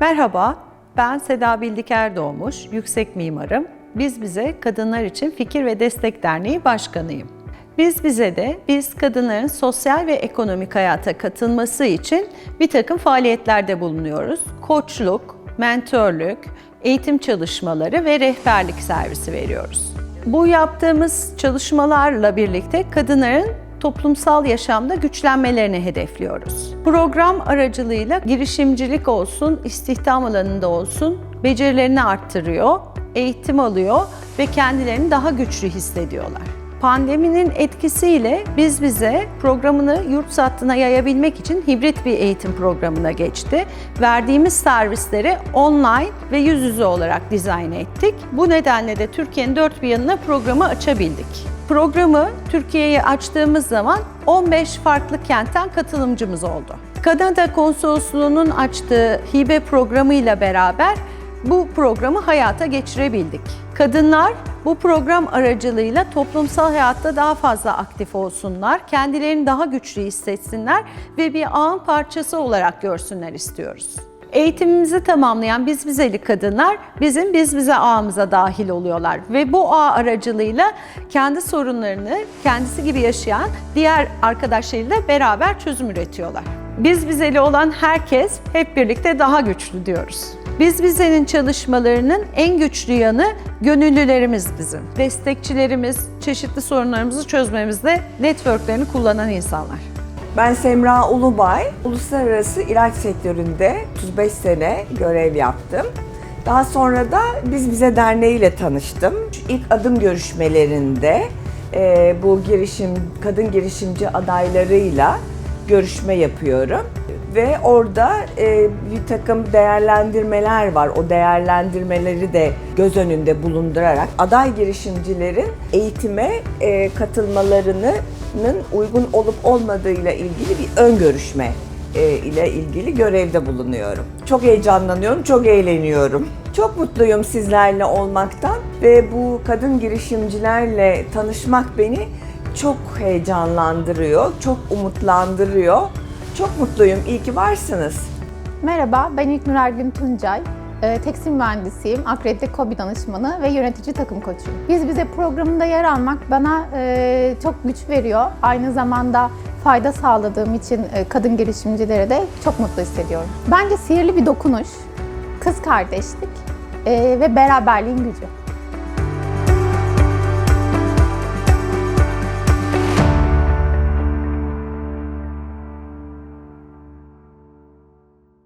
Merhaba, ben Seda Bildiker doğmuş, yüksek mimarım. Biz Bize Kadınlar için Fikir ve Destek Derneği Başkanıyım. Biz Bize de biz kadınların sosyal ve ekonomik hayata katılması için bir takım faaliyetlerde bulunuyoruz. Koçluk, mentörlük, eğitim çalışmaları ve rehberlik servisi veriyoruz. Bu yaptığımız çalışmalarla birlikte kadınların toplumsal yaşamda güçlenmelerini hedefliyoruz. Program aracılığıyla girişimcilik olsun, istihdam alanında olsun becerilerini arttırıyor, eğitim alıyor ve kendilerini daha güçlü hissediyorlar. Pandeminin etkisiyle biz bize programını yurt sattına yayabilmek için hibrit bir eğitim programına geçti. Verdiğimiz servisleri online ve yüz yüze olarak dizayn ettik. Bu nedenle de Türkiye'nin dört bir yanına programı açabildik. Programı Türkiye'ye açtığımız zaman 15 farklı kentten katılımcımız oldu. Kanada Konsolosluğu'nun açtığı hibe programıyla beraber bu programı hayata geçirebildik. Kadınlar bu program aracılığıyla toplumsal hayatta daha fazla aktif olsunlar, kendilerini daha güçlü hissetsinler ve bir ağın parçası olarak görsünler istiyoruz. Eğitimimizi tamamlayan biz bizeli kadınlar bizim biz bize ağımıza dahil oluyorlar ve bu ağ aracılığıyla kendi sorunlarını kendisi gibi yaşayan diğer arkadaşlarıyla beraber çözüm üretiyorlar. Biz bizeli olan herkes hep birlikte daha güçlü diyoruz. Biz Bize'nin çalışmalarının en güçlü yanı gönüllülerimiz bizim. Destekçilerimiz çeşitli sorunlarımızı çözmemizde networklerini kullanan insanlar. Ben Semra Ulubay, uluslararası ilaç sektöründe 35 sene görev yaptım. Daha sonra da Biz Bize Derneği ile tanıştım. İlk adım görüşmelerinde e, bu girişim kadın girişimci adaylarıyla görüşme yapıyorum ve orada e, bir takım değerlendirmeler var. O değerlendirmeleri de göz önünde bulundurarak aday girişimcilerin eğitime e, katılmalarının uygun olup olmadığıyla ilgili bir ön görüşme e, ile ilgili görevde bulunuyorum. Çok heyecanlanıyorum, çok eğleniyorum. Çok mutluyum sizlerle olmaktan ve bu kadın girişimcilerle tanışmak beni çok heyecanlandırıyor, çok umutlandırıyor. Çok mutluyum, iyi ki varsınız. Merhaba, ben İlknur Ergün Tuncay. Ee, Tekstil mühendisiyim, akredite KOBİ danışmanı ve yönetici takım koçuyum. Biz bize programında yer almak bana e, çok güç veriyor. Aynı zamanda fayda sağladığım için e, kadın girişimcilere de çok mutlu hissediyorum. Bence sihirli bir dokunuş, kız kardeşlik e, ve beraberliğin gücü.